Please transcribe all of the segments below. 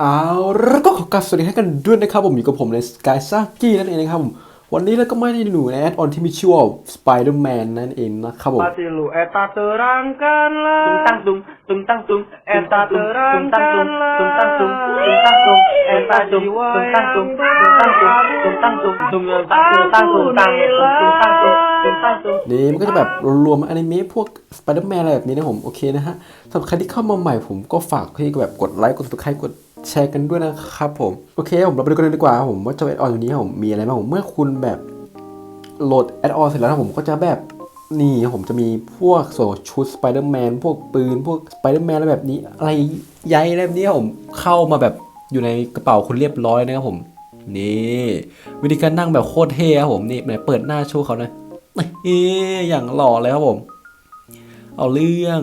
เอาแล้วก็ขอกราบสวัสดีให้กันด้วยนะครับผมอยู่กับผมในสกายซากี้นั่นเองนะครับผมวันนี้เราก็ไม่ได้หนูในแอดออนที่มีชื่อว่า Spider-Man นั่นเองนะครับผม Pasti lu eta terangkanlah Tung tang tung Tung tang tung Eta terangkanlah Tung tang tung Tung tang tung Eta jiwa yang tung Tung tang tung Tung tang tung Tung tang tung Tung tang tung Tung tang tung นี่มันก็จะแบบรวมๆอนิเมะพวก Spider-Man อะไรแบบนี้นะผมโอเคนะฮะสำหรับใครที่เข้ามาใหม่ผมก็ฝากให้แบบกดไลค์กด subscribe กด แชร์กันด้วยนะครับผม โอเค ผมเราไปดูกันเลยดีกว่าผมว่าเจ้าแอดออนตัวนี้ผมมีอะไรบ้างผมเมื่อคุณแบบโหลดแอดออนเสร็จแล้วนะผมก็จะแบบนี่ครับผมจะมีพวกส่วนชุด Spider-Man พวกปืน พวก Spider-Man อะไรแบบนี้ อะไรใยอะไรแบบนี้ครับผมเข้ามาแบบอยู่ในกระเป๋าคุณเรียบร้อยนะครับผม นี่วิธีการนั่งแบบโคตรเท่ครับผมนี่ไหนเปิดหน้าโชว์เขานะนี่อย่างหล่อเลยครับผม เอาเรื่อง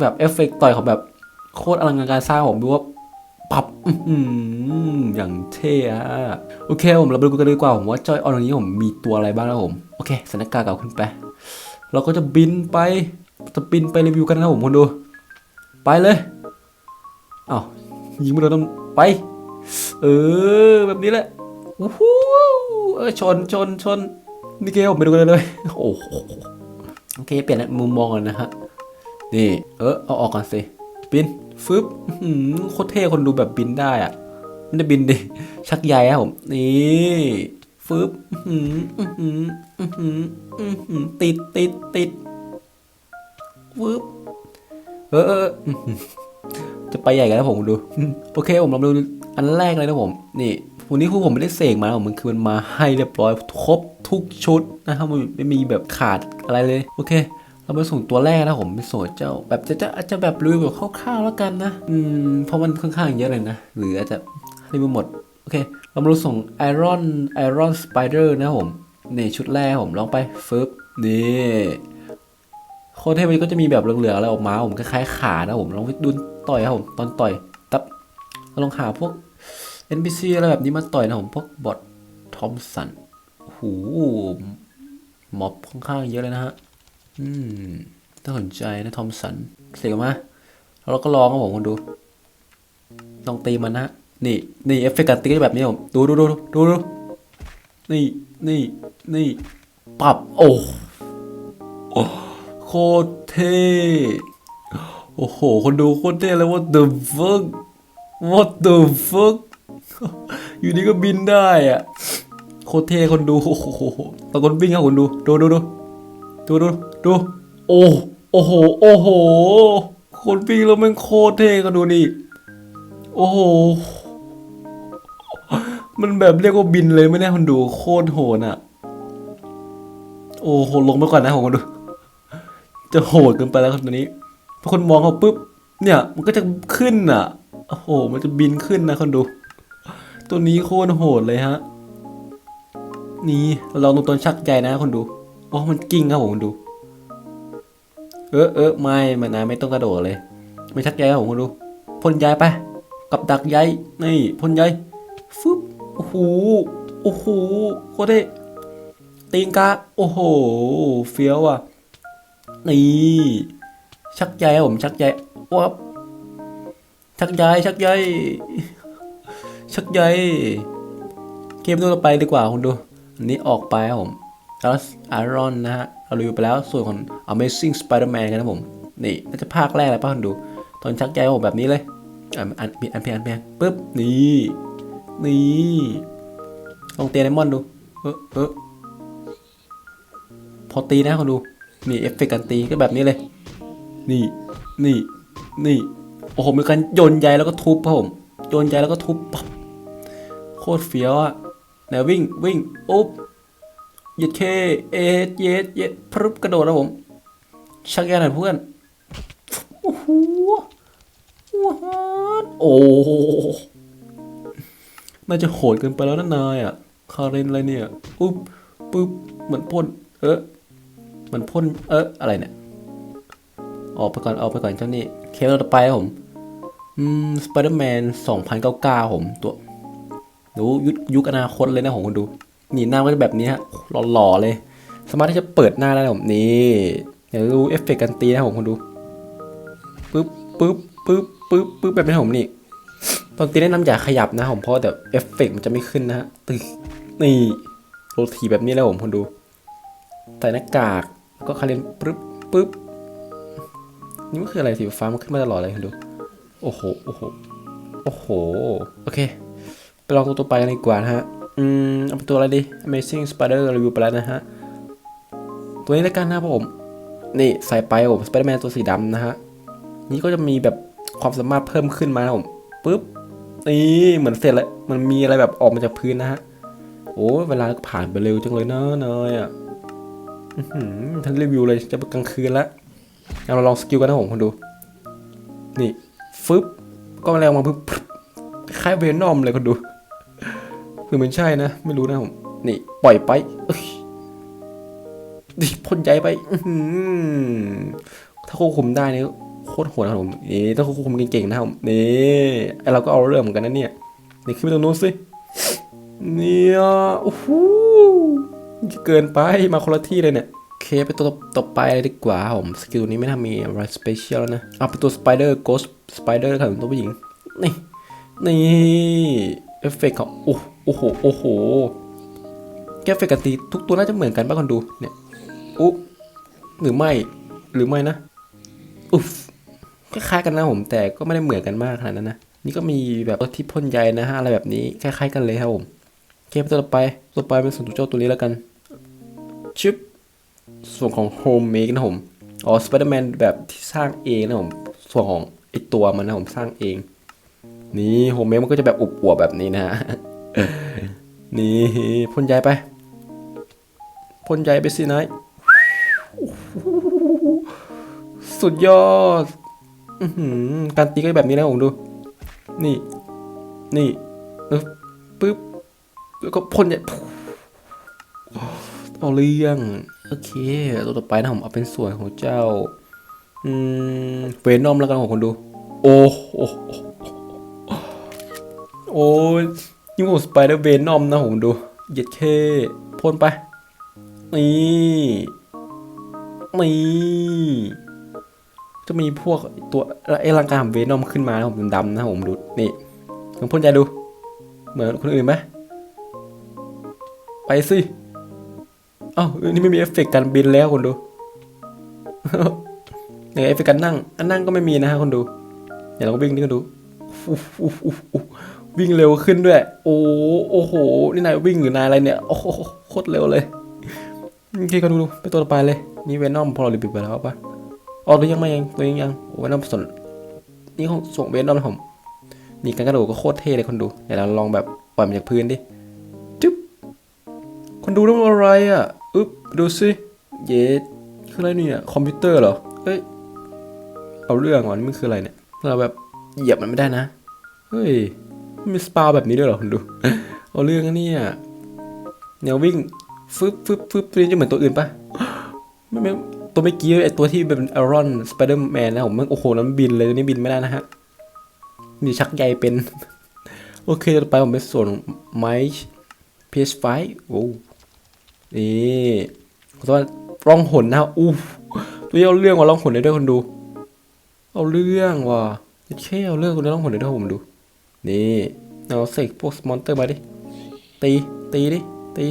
แบบเอฟเฟกต์ต่อยเขาแบบ โคตรอลังการสร้างผมดูว่าปับอย่างเท่อะโอเคผมเราไปดูกันดีกว่าผมว่าจอยออนนี้ผมมีตัวอะไรบ้างนะผม โอเคสถานการณ์เก่าขึ้นไป เราก็จะบินไป จะบินไปรีวิวกันนะผมคนดู ไปเลยอ้าวยิงไม่โดนต้องไป เออ แบบนี้แหละวู้ฮู้เออชนชนชนนี่เกลไปดูกันเลยโอ้โหโอเคเปลี่ยนมุมมองกันนะฮะนี่เออเอาออกก่อนสิ บินฟึบอื้อหือโคตรเท่คนดูแบบบินได้อะไม่ได้บินดิ ชักใยครับผม นี่ฟึบอื้อหืออื้อหืออื้อหืออื้อหือติดติดติดฟึบเอออืมจะไปใหญ่กันแล้วผมดู โอเคผมลองดูอันแรกเลยนะผม นี่วันนี้คือผมไม่ได้เสกมาผมมันคือมันมาให้เรียบร้อยครบทุกชุดนะครับมันไม่มีแบบขาดอะไรเลย โอเค เราไปส่งตัวแรกนะผมไปส่เจ้า แบบจะจะอาจจะแบบรีวิวแบบคร่าวๆแล้วกันนะอืมเพราะมันค่อนข้างเยอะเลยนะ หรืออาจจะรีวิวหมด โอเค เรามาดูส่ง Iron Iron Spider นะครับผมนี่ชุดแรกผมลองไปฟึบนี่โคเทมันก็จะมีแบบเหลืองๆอะไรออกมาผมคล้ายๆขานะผมลองไปดูต่อยครับผมตอนต่อยตับลองหาพวก NPC อะไรแบบนี้มาต่อยนะผมพวกบอททอมสันหูม็อบค่อนข้างเยอะเลยนะฮะ อืมน่าสนใจนะทอมสัน เสียงมาแล้วเราก็ลองครับผมคนดู ลองตีมันนะฮะนี่ นี่เอฟเฟกต์การตีก็จะแบบนี้ผม ดูดูดูดูดู นี่ นี่ นี่ ปรับโอ้โอ้โคตรเท่โอ้โห คนดูโคตรเท่เลย what the fuck what the fuck อยู่ดีก็บินได้อะโคตรเท่คนดู โอ้โหตะกนวิ่งครับคนดู ดูดูดู ดูดูดูโอ้โอ้โหโอ้โหคนวิ่งแล้วมันโคตรเท่กันดูนี่โอ้โหมันแบบเรียกว่าบินเลยไม่แน่คนดูโคตรโหดอะ โอ้โหลงไปก่อนนะผมดู จะโหดเกินไปแล้วครับตัวนี้พอคนมองเขาปุ๊บเนี่ยมันก็จะขึ้นอะโอ้โห มันจะบินขึ้นนะคนดู ตัวนี้โคตรโหดเลยฮะ นี่เราลองดูตอนชักใยนะคนดู โอ้มันกิ้งครับผมคนดู เออเออไม่มันนะไม่ต้องกระโดดเลย ไม่ชักใยครับผมคนดูพ่นใยไป กับดักใยนี่พ่นใยฟึบโอ้โหโอ้โหโคตรเท่ตีนกาโอ้โหเฟี้ยวอะนี่ชักใยครับผมชักใยวับชักใยชักใยชักใยเกมตัวต่อไปดีกว่าคุณดู อันนี้ออกไปครับผม แล้วไอรอนนะฮะเรารีวิวไปแล้วส่วนของ Amazing Spider-Man กันนะผม นี่น่าจะภาคแรกเลยป่ะคุณดู ตอนชักใยผมแบบนี้เลยอ่านอ่านอ่านเพียนเพียงปึ๊บนี่นี่ลองเตียนไดมอนด์ดูเออเออพอตีนะคุณดูมีเอฟเฟกต์การตีก็แบบนี้เลย นี่นี่นี่โอ้โหมีการโยนใยแล้วก็ทุบครับผมโยนใยแล้วก็ทุบปั๊บโคตรเฟี้ยวอะแนววิ่งวิ่งอุ๊บ หย็ดเคเอ็ดเย็ดเย็ดพรึบกระโดดนะผม ชักแย่หน่อยเพื่อน โอ้โหว้าวโอ้โหน่าจะโหดเกินไปแล้วนะนายอะ คาเรนอะไรเนี่ยอุ๊บปุ๊บเหมือนพ่น เออเหมันพ่น เอออะไรเนี่ย ออกไปก่อนเอาไปก่อนเจ้านี่ เคสต่อไปครับผม อืม สไปเดอร์แมน2099ผม ตัว ดูยุคยุคอนาคตเลยนะผมคุณดู นี่หน้าก็จะแบบนี้ฮะหล่อๆเลย สามารถที่จะเปิดหน้าได้นะผมนี่เดี๋ยวดูเอฟเฟกต์การตีนะผมคุณดูปึ๊บปึ๊บปึ๊บปึ๊บปึ๊บแบบนี้ผมนี่ตอนตีแนะนำอย่าขยับนะผมเพราะแบบเอฟเฟกต์มันจะไม่ขึ้นนะฮะตึกนี่โรทีแบบนี้แล้วผมคนดูใส่หน้ากากก็คาเรนปึ๊บปึ๊บนี่มันคืออะไรสีฟ้ามันขึ้นมาตลอดเลยคนดู โอ้โห โอ้โห โอ้โห โอเค ไปลองตัวต่อไปกันดีกว่านะฮะ อืมเอาตัวอะไรดี Amazing Spider รีวิวไปแล้วนะฮะ ตัวนี้แล้วกันนะครับผม นี่ใส่ไปผม Spider-Man ตัวสีดำนะฮะ นี่ก็จะมีแบบความสามารถเพิ่มขึ้นมาครับผมปุ๊บนี่เหมือนเสร็จแล้วมันมีอะไรแบบออกมาจากพื้นนะฮะ โอ้เวลาผ่านไปเร็วจังเลยเนะเนยอะอื้อหือท่านรีวิวเลยจะเป็นกลางคืนล้วเอาเราลองสกิลกันนะผมคนดู นี่ฟึบก็แล้วมาปุ๊บคล้ายเวนอมเลยคนดู คือมันใช่นะ ไม่รู้นะผม นี่ ปล่อยไปเอ้ยดิพ่นใจไปอืถ้าควบคุมได้เนี่ยโคตรโหดนะครับผมนี่ต้องควบคุมเก่งๆนะครับผมนี่ไอเราก็เอาเรื่องเหมือนกันนะเนี่ยนี่ขึ้นไปตรงนู้นสิเนี่ยโอ้โหเกินไปมาคนละที่เลยเนี่ยเคไปตัวต่อไปเลยดีกว่าผมสกิลนี้ไม่ทำมีอะไรสเปเชียลแล้วนะเอาเป็นตัวสไปเดอร์โกสสไปเดอร์ครับตัวผู้หญิงนี่นี่เอฟเฟกต์ของโอ้ อ้โห โอ้โห แกเฟเฟกตีทุกตัวน่าจะเหมือนกันป่ะคนดู เนี่ยอุ๊หรือไม่ หรือไม่นะ อุ๊ฟคล้ายๆกันนะผม แต่ก็ไม่ได้เหมือนกันมากขนาดนั้นนะ นี่ก็มีแบบที่พ่นใยนะฮะ อะไรแบบนี้ คล้าย ๆ กันเลยครับผมเกมตัวต่อไป ตัวไปเป็นส่วนตัวเจ้าตัวนี้แล้วกัน ชึบ ส่วนของโฮมเม e นะผม อ๋อ สไปเดอร์แมนแบบที่สร้างเองนะผม ส่วนของไอตัวมันนะผมสร้างเอง นี่โฮมเม e มันก็จะแบบอุบอวบแบบนี้นะฮะ นี่พ่นใยไปพ่นใยไปสินายสุดยอดอการตีก็แบบนี้นะผมดู นี่ นี่ปึ๊บแล้วก็พ่นเนี่ยเอาเรื่อง โอเค ตัวต่อไปนะผมเอาเป็นส่วนของเจ้า อืมเวนอมแล้วกันของคนดู โอ้โหโอ้ ยิ่งกว่าสไปเดอร์เวนอมนะผมดูเหยียดเคพ่นไป นี่นี่จะมีพวกตัวไอ้ร่างกายของเวนอมขึ้นมานะผมดำๆนะผมดูนี่ลองพ่นใจดู เหมือนคนอื่นไหมไปสิเอ้าเอนี่ไม่มีเอฟเฟกต์การบินแล้วคนดูอย่างเอฟเฟกต์การนั่งอันนั่งก็ไม่มีนะฮะคนดูเดี๋ยวเราก็วิ่งนี่ก็ดู วิ่งเร็วขึ้นด้วย โอ้โอ้โห นี่นายวิ่งหรือนายอะไรเนี่ย โอ้โหโคตรเร็วเลยโอเคก็ดูไปตัวต่อไปเลย นี่เวนอมพอเรารีวิวไปแล้วปะออกหรือยังไม่ยังตัวยังยังโอ้ยน้ำสนนี่ของส่งเบนน้ำผม นี่การกระโดดก็โคตรเท่เลยคนดู เดี๋ยวเราลองแบบปล่อยมันจากพื้นดิ จึ๊บ คนดูต้องอะไรอะ อึ๊บ ดูสิ เย็ดคืออะไรเนี่ย คอมพิวเตอร์เหรอเฮ้ย เอาเรื่องว่ะนี่มันคืออะไรเนี่ย เราแบบเหยียบมันไม่ได้นะ เฮ้ย มีสปาแบบนี้ด้วยเหรอคนดู เอาเรื่องนะเนี่ยแนววิ่งฟึบฟึบฟึบตัวนี้จะเหมือนตัวอื่นปะไม่ไม่ตัวเมื่อกี้ไอตัวที่เป็นอารอนสไปเดอร์แมนนะผมมันโอ้โหนั้นบินเลยตัวนี้บินไม่ได้นะฮะ มีชักใยเป็น โอเคต่อไปผมเป็นส่วนไม้ PS5 โอ้นี่ขอโทษร่องหนนะอู้ตัวนี้เอาเรื่องว่าร่องหนได้ด้วยคนดู เอาเรื่องว่ะแค่เอาเรื่องคนนี้ร่องหนได้ด้วยผมดู นี่เอาเสกพวกมอนเตอร์มาดิ ตี ตีดิ ตี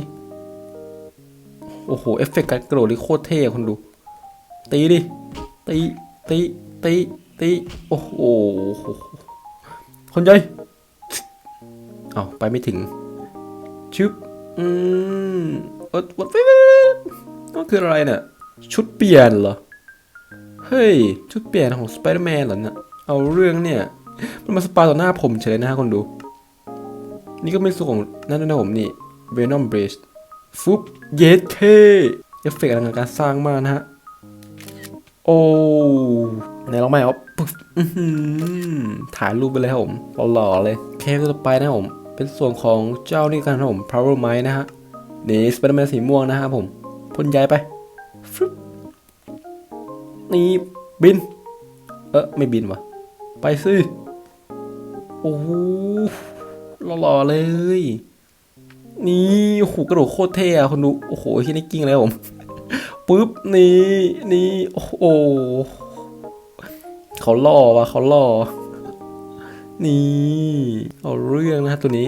โอ้โห เอฟเฟกต์การกระโดดนี่โคตรเท่อะคนดู ตีดิ ตี ตี ตี ตี โอ้โห คนใหญ่เอาไปไม่ถึง ชึบ อืมเออวัดนั่นคืออะไรเนี่ย ชุดเปลี่ยนเหรอ เฮ้ย ชุดเปลี่ยนของสไปเดอร์แมนเหรอเนี่ย เอาเรื่องเนี่ย มันมาสปาต่อหน้าผมเฉยนะฮะคนดู นี่ก็เป็นส่วนของนั่นนะผมนี่ Venom Bridge ฟุบเยสเคเอฟเฟกต์อลังการการสร้างมากนะฮะ โอ้ไหนลองใหม่ครับปึ๊บอื้อหือถ่ายรูปไปเลยครับผมหล่อๆเลยเคสต่อไปนะครับผม เป็นส่วนของเจ้านี่กันครับผม Power m i นะฮะนี่สไปเดอร์แมนสีม่วงนะครับผมพ่นย้ายไปฟึบนี่บิน เออไม่บินวะไปสิ โอ้โหหล่อเลย นี่โอ้โหกระโดดโคตรเท่อะคนดูโอ้โหที่นี่กิ้งเลยผมปุ๊บนี่นี่โอ้โหเขาล่อว่ะเขาล่อนี่เอาเรื่องนะฮะตัวนี้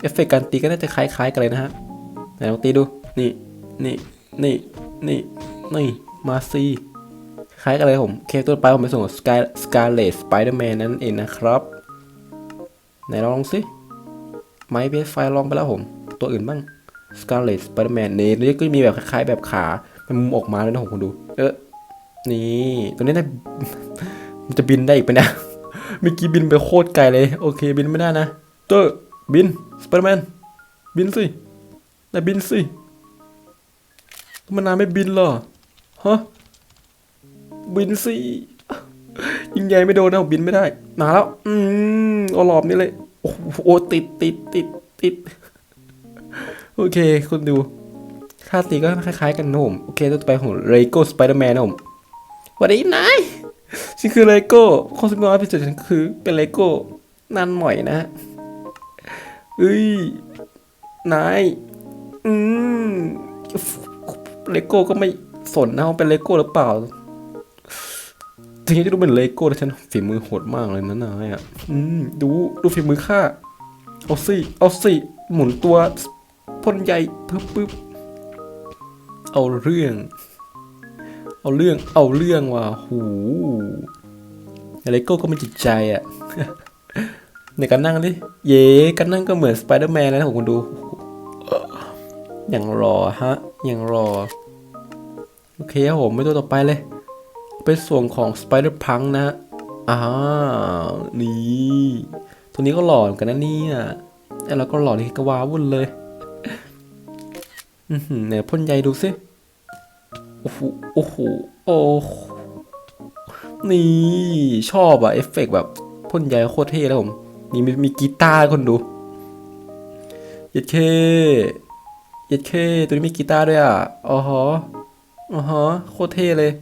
เอฟเฟกต์การตีก็น่าจะคล้ายๆกันเลยนะฮะไหนลองตีดูนี่นี่นี่นี่นี่มาซีคล้ายกันเลยผม เคตัวไปผมไปส่งสกายสกาเลตสไปเดอร์แมนนั่นเองนะครับ ไหนลองสิไม้เบสไฟลองไปแล้วผม ตัวอื่นบ้างสกาเลตสไปเดอร์แมนนี่นี่ก็มีแบบคล้ายๆแบบขาเป็นมุมออกมาเลยนะผมคุณดู เออนี่ตัวนี้น่ามันจะบินได้อีกปะเนี่ยเมื่อกี้บินไปโคตรไกลเลย โอเคบินไม่ได้นะเตอร์บินสไปเดอร์แมนบินสินายบินสิทำไมนายไม่บินล่ะฮะบินสิยิงใหญ่ไม่โดนนะบินไม่ได้มาแล้ว อืมเอาหลอบนี่เลย โอ้โหติดติดติดติดโอเค คุณดูค่าตีก็คล้ายๆกันนะผมโอเคตัวต่อไปของเลโก้สไปเดอร์แมนนะผมวัสดีนายฉันคือเลโก้ข้อสำคัญพิเศษฉันคือเป็นเลโก้นันหน่อยนะเอ้ยนายอืมเลโก้ก็ไม่สนนะว่าเป็นเลโก้หรือเปล่า ถึงจะดูเป็นเลโก้แต่ฉันฝีมือโหดมากเลยนะนายอะอืมดูดูฝีมือข้าเอาสิเอาสิหมุนตัวพ่นใหญ่ปึ๊บปึ๊บเอาเรื่อง เอาเรื่องเอาเรื่องว่ะหูเลโก้ก็มีจิตใจอะในการนั่งดิ เย้การนั่งก็เหมือนสไปเดอร์แมนเลยนะผมคุณดู อย่างรอฮะ อย่างรอ โอเคครับผมไม่ตัวต่อไปเลย เป็นส่วนของสไปเดอร์พังนะอ่านี่ตัวนี้ก็หล่อเหมือนกันนะเนี่ยไอ้เราก็หล่อที่กระวาวุ่นเลยอือหือไหนพ่นใยดูสิโอ้โหโอ้โหโอ้นี่ชอบอะเอฟเฟกต์แบบพ่นใยโคตรเท่แล้วผมมีมีมีกีตาร์คนดูเย็ดเคเย็ดเคตัวนี้มีกีตาร์ด้วยอะอ๋อฮะอ๋อฮะโคตรเท่เลย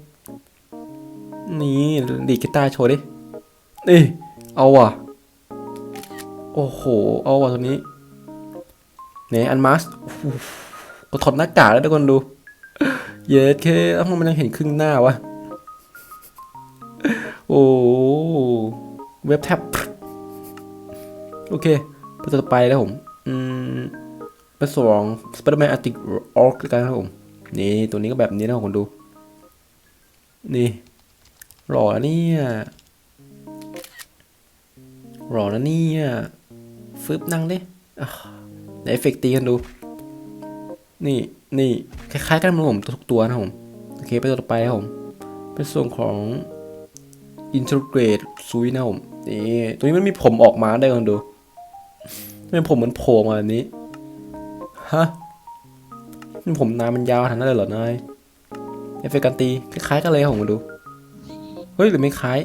นี่ดีกีตาร์โชว์ดินี่เอาว่ะ โอ้โห เอาว่ะตัวนี้ไหนอันมาสก็ถอดหน้ากากแล้วทุกคนดู เย็ดเคเอ้ามันยังเห็นครึ่งหน้าวะ โอ้เว็บแท็บ โอเคไปต่อไปแล้วผม อืมไปสองสไปเดอร์แมนอาร์ติกออร์กกันครับผม นี่ ตัวนี้ก็แบบนี้นะผมดู นี่ หล่อเนี่ยหล่อนะเนี่ยฟึบนั่งดิเอฟเฟกต์ตีกันดู นี่นี่คล้ายๆกันเหมือนผมทุกตัวนะผม โอเคไปตัวต่อไปครับผม เป็นส่วนของ integrate ซุยนะผม นี่ตัวนี้มันมีผมออกมาได้กันดูเป็นผมเหมือนโผล่มาแบบนี้ ฮะมันผมนายมันยาวขนาดนั้นเลยเหรอ นาย เอฟเฟกต์การตี คล้ายๆกันเลยผมมาดู ฮ้ยหรือไม่คล้าย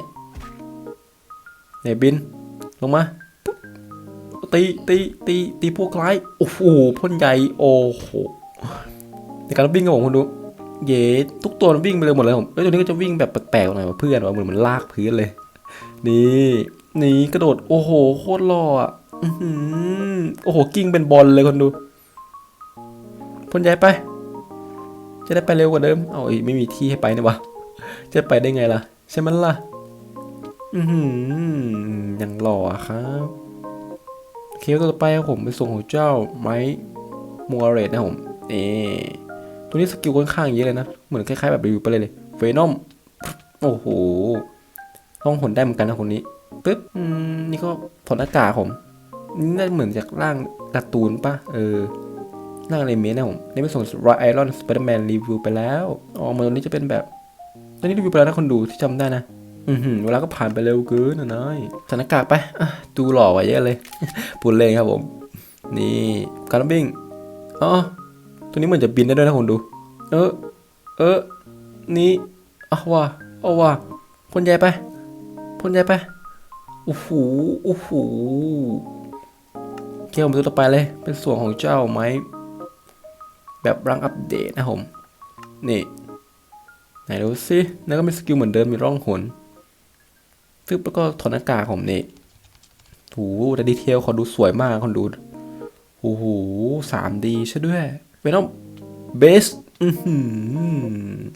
ไหนบิน ลงมาปุ๊บตีตีตีตีพวกร้ายโอ้โหพ่นใหญ่โอ้โหในการวิ่งของผมคุณดูเย้ทุกตัวมันวิ่งไปเลยหมดเลยผมเอ้ยตัวนี้ก็จะวิ่งแบบแปลกๆหน่อยเพื่อนว่าเหมือนมันลากพื้นเลย นี่นี่กระโดดโอ้โหโคตรหล่ออะอื้อหือโอ้โหกิ้งเป็นบอลเลยคนดูพ่นใหญ่ไป จะได้ไปเร็วกว่าเดิม เอาอีกไม่มีที่ให้ไปเนี่ยวะจะไปได้ไงล่ะ ใช่ไหมล่ะ อือหือยังหล่อครับเคตัวต่อไปผมเป็นส่งของเจ้าไม้มัวเรตนะผมเอตัวนี้สกิลค่อนข้างเยอะเลยนะ เหมือนคล้ายๆแบบรีวิวไปเลยเลยเวนอมโอ้โหต้องหนได้เหมือนกันนะคนนี้ปึ๊บอืมนี่ก็ถอดหน้ากากผมนี่น่าเหมือนจากร่างการ์ตูนปะเออร่างอะไรเมนะผมนี่เป็นส่งรอยไอรอนสไปเดอร์แมนรีวิวไปแล้วอ๋อเหมือนตัวนี้จะเป็นแบบ ตอนนี้รีวิวไปแล้วนะคนดูที่จำได้นะ อือหือเวลาก็ผ่านไปเร็วเกินนะน้อยส่หน้ากากไปดูหล่อไว้เยอะเลยพูดเล่นครับผม นี่การบิงอ๋อตัวนี้เหมือนจะบินได้ด้วยนะคนดู เออ เออ นี่เอาว่ะเอาว่ะพ่นใหญ่ไปพ่นใหญ่ไปโอ้โหโอ้โหเกี่ยวมาตัวต่อไปเลย เป็นส่วนของเจ้าไม้แบบรังอัปเดตนะผม นี่ ไหนดูสิแล้วก็มีสกิลเหมือนเดิมมีร่องหนฟึบแล้วก็ถอดหน้ากากผมนี่โหแต่ดีเทลเขาดูสวยมากคนดูโอ้โหสามดีใช่ด้วยเวนอมเบส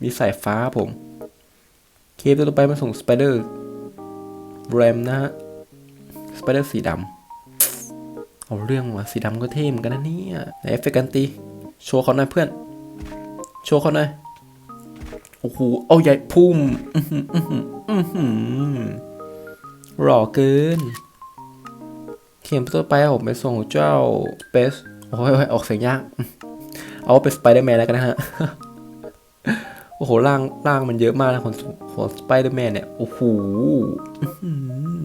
มีสายฟ้าผม เคปตัวต่อไปมาส่งสไปเดอร์แรมนะฮะ สไปเดอร์สีดำเอาเรื่องว่ะสีดำก็เท่เหมือนกันนะเนี่ย ไหนเอฟเฟกต์กันตี โชว์เขาหน่อยเพื่อน โชว์เขาหน่อย โอ้โห เอาใหญ่พุ่มอื้อหืออื้อหืออื้อหือหล่อเกิน เข็มตัวไปผมไปส่งเจ้าเปสโอ้ยโอ้ยออกเสียงยาก เอาเป็นสไปเดอร์แมนแล้วกันนะฮะ โอ้โหร่างร่างมันเยอะมากนะของของสไปเดอร์แมนเนี่ย โอ้โหอื้อหือ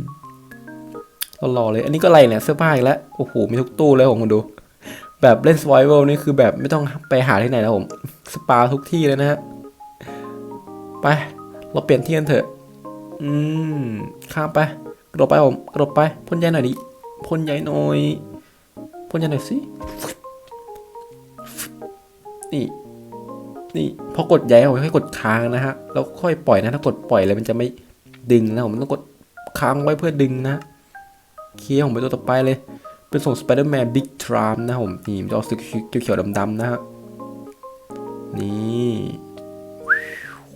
หล่อเลย อันนี้ก็ไรเนี่ยเสื้อผ้าอีกแล้ว โอ้โห มีทุกตู้เลยผมมาดู แบบเล่นสไวเวลนี่คือแบบไม่ต้องไปหาที่ไหนนะผม สปาทุกที่เลยนะฮะ ไป เราเปลี่ยนที่กันเถอะ อืม ข้ามไป กระโดดไปผมกระโดดไป พ่นใยหน่อยดิ พ่นใยหน่อย พ่นใยหน่อยสิ นี่ นี่ พอกดใยผมให้กดค้างนะฮะ แล้วค่อยปล่อยนะ ถ้ากดปล่อยเลยมันจะไม่ดึงนะผมต้องกดค้างไว้เพื่อดึงนะโอเคผมไปตัวต่อไปเลย เป็นส่งสไปเดอร์แมนบิ๊กทรามนะผม นี่มันจะออกสีเขียวๆดำๆนะฮะ นี่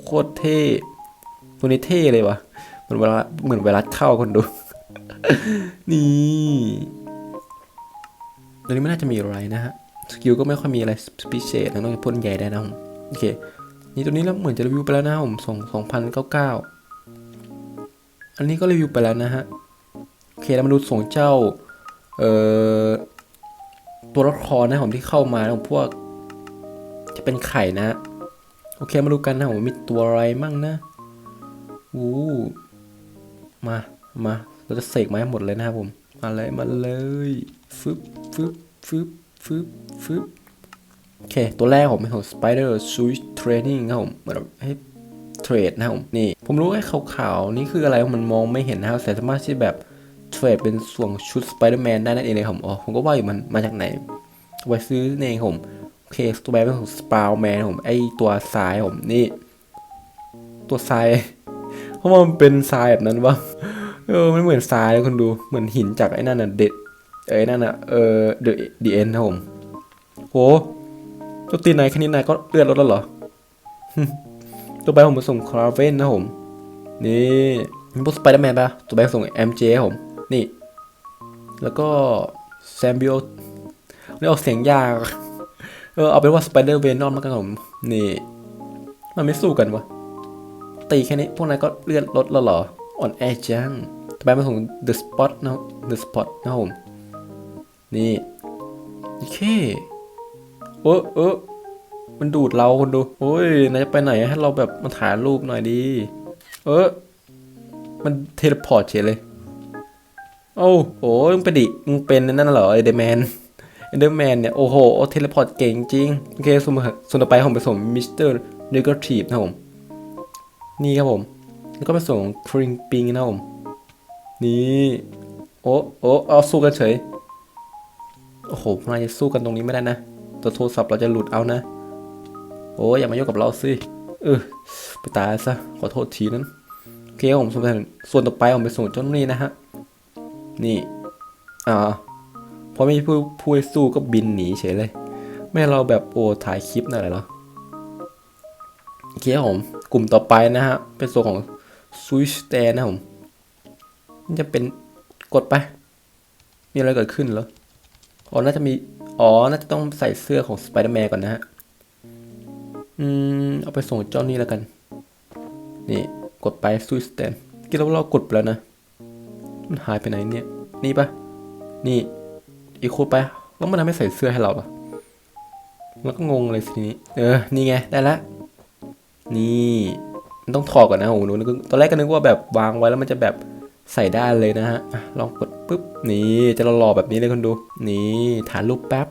โคตรเท่ตัวนี้เท่เลยวะเหมือนเวลาเหมือนเวลาเข้าคนดู นี่ตัวนี้ไม่น่าจะมีอะไรนะฮะ สกิลก็ไม่ค่อยมีอะไรพิเศษนะนอกจากพ่นใหญ่ได้นะผมโอเค นี่ตัวนี้เราเหมือนจะรีวิวไปแล้วนะผมสองสองพันเก้าเก้าอันนี้ก็รีวิวไปแล้วนะฮะ โอเคเรามาดูส่งเจ้า เอ่อ ตัวละครนะผมที่เข้ามานะผมพวก ที่เป็นไข่นะ โอเคมาดูกันนะผมมีตัวอะไรมั่งนะอู้มามาเราจะเสกมาให้หมดเลยนะครับผมมาเลยมาเลยฟึบฟึบฟึบฟึบฟึบโอเค ตัวแรกผมเป็นของ Spider Switch Training ครับผมเหมือนให้เทรดนะครับผมนี่ ผมรู้ไอ้ขาวๆ นี่คืออะไรมันมองไม่เห็นนะครับแต่สามารถที่แบบเทรดเป็นส่วนชุด Spider-Man ได้นั่นเองเลยครับผมอ๋อผมก็ว่าอยู่มันมาจากไหนเอาไว้ซื้อเองผม เคตัวแบนเป็นของ Spider-Man ครับผมไอตัวทรายผมนี่ ตัวทรายเพราะมันเป็นทรายแบบนั้นวะเออมันเหมือนทรายเลยคุณดูเหมือนหินจากไอ้นั่นน่ะเด็ดเอ้นั่นน่ะเออ The The End ครับผมโหตัวตีนายแค่นี้นายก็เลือดลดแล้วเหรอตัวไปผมมาส่งคราเวนนะผมนี่มีพวกสไปเดอร์แมนปะตัวไปส่ง MJ ครับผมนี่ แล้วก็แซมบิโอนี่ออกเสียงยาก ออเอาเป็นว่าสไปเดอร์เวนอมแล้วกันผมนี่ มันไม่สู้กันวะตีแค่นี้พวกนายก็เลือดลดแล้วเหรอ อ่อนแอจังต่อไปมาส่ง The Spot นะ The Spot นะผม นี่โอเคเออเออมันดูดเราคนดู โอ้ยนายจะไปไหนให้เราแบบมาถ่ายรูปหน่อยดี เออ มันเทเลพอร์ตเฉยเลย โอ้โหมึงไปดิ มึงเป็นนั่นเหรอไอเดแมน ไอเดอร์แมนเนี่ย โอ้โห เทเลพอร์ตเก่งจริง โอเค ส่วนส่วนต่อไปผมไปส่งมิสเตอร์เนกาทีฟนะผม นี่ครับผม แล้วก็ไปส่งคริงปิงนะผม นี่ โอ้โอ้เอาสู้กันเฉย โอ้โหนายจะสู้กันตรงนี้ไม่ได้นะ ตัวโทรศัพท์เราจะหลุดเอานะ โอ้ยอย่ามายุ่งกับเราสิเออไปตายซะ ขอโทษทีนั้น โอเคผมส่วนส่วนต่อไปผมไปส่งเจ้านี้นะฮะ นี่ อ่า อไม่มีผู้ผู้สู้ก็บินหนีเฉยเลยไม่เราแบบโอ้ถ่ายคลิปหน่อยเหรอโอเคครับผมกลุ่มต่อไปนะฮะ เป็นส่วนของ Switch Stand นะผมจะเป็นกดไป มีอะไรเกิดขึ้นเหรออ๋อน่าจะมี อ๋อ น่าจะต้องใส่เสื้อของสไปเดอร์แมนก่อนนะฮะ อืม เอาไปส่งเจ้านี่แล้วกัน นี่ กดไปซูสแตนกี่เราเรากดไปแล้วนะ มันหายไปไหนเนี่ย นี่ปะนี่ อีโคไป แล้วมันทำไม่ใส่เสื้อให้เราปะแล้วก็งงเลยทีนี้ เออ นี่ไง ได้ละ นี่มันต้องถอดก่อนนะโอ้โหนึกตอนแรกก็นึกว่าแบบวางไว้แล้วมันจะแบบใส่ได้เลยนะฮะลองกดปุ๊บ นี่จะหล่อแบบนี้เลยคนดู นี่ฐานรูปแป๊บ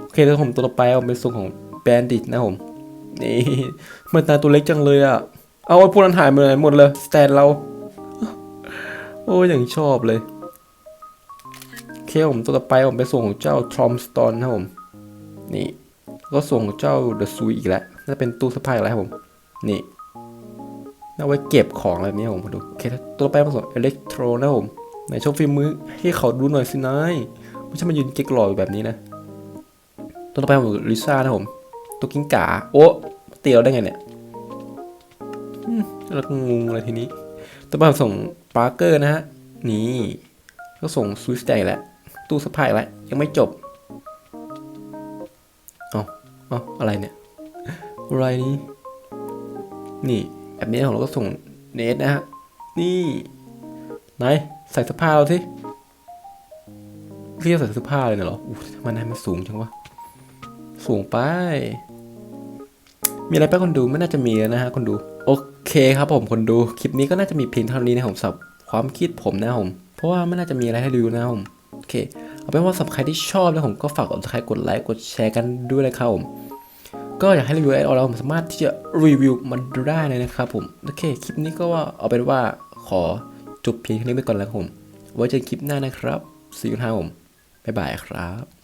โอเคแล้วผมตัวต่อไปเอาเป็นทรงของแบนดิตนะผม นี่มันตาตัวเล็กจังเลยอะ เอาไอ้พวกนั้นหายไปไหนหมดเลย สแตนเรา โอ้ยอย่างชอบเลย เคผมตัวต่อไปผมไปส่งของเจ้าทรอมสตอนนะผม นี่ ก็ส่งของเจ้าเดอะซูอีกแล้วน่าจะเป็นตู้สื้อผ้าอีกแล้วครับผม นี่เอาไว้เก็บของแบบนี้ผมมาดูโอเคตัวต่อไปมาส่งอิเล็กโทรนะผมไหนโชว์ฝีมือให้เขาดูหน่อยสินายไม่ใช่มายืนเก๊กหล่ออยู่แบบนี้นะ ตัวต่อไปผมลิซ่านะผม ตัวกิ้งก่าโอ้เตีเราได้ไงเนี่ยแล้วก็งงเลยทีนี้ต่อไปผส่งปาร์เกอร์นะฮะ นี่ ก็ส่งสวิสใจแล้ว ตู้สะพายแล้วยังไม่จบเอาเอาอะไรเนี่ยอะไรนี้ นี่แบบนี้ของเราก็ส่งเนทนะฮะ นี่ไหนใส่เสื้อผ้าเราสิเรียกใส่เสื้อผ้าเลยน่ะเหรออู้ทำไมนายมันสูงจังวะ สูงไป มีอะไรไปคนดูไม่น่าจะมีแล้วนะฮะคนดู โอเคครับผมคนดู คลิปนี้ก็น่าจะมีเพียงเท่านี้นะผมสำหรับความคิดผมนะผม เพราะว่าไม่น่าจะมีอะไรให้ดูนะผม เค เอาเป็นว่าสำหรับใครที่ชอบแล้วผมก็ฝากกดไลค์กดไลค์กดแชร์กันด้วยนะครับผมก็อยากให้รีวิวแอดออนแล้วผมสามารถที่จะรีวิวมันได้เลยนะครับผมโอเคคลิปนี้ก็ว่าเอาเป็นว่าขอจบเพียงเท่านี้ไปก่อนแล้วผม ไว้เจอกันคลิปหน้านะครับ see you ครับผมบ๊ายบายครับ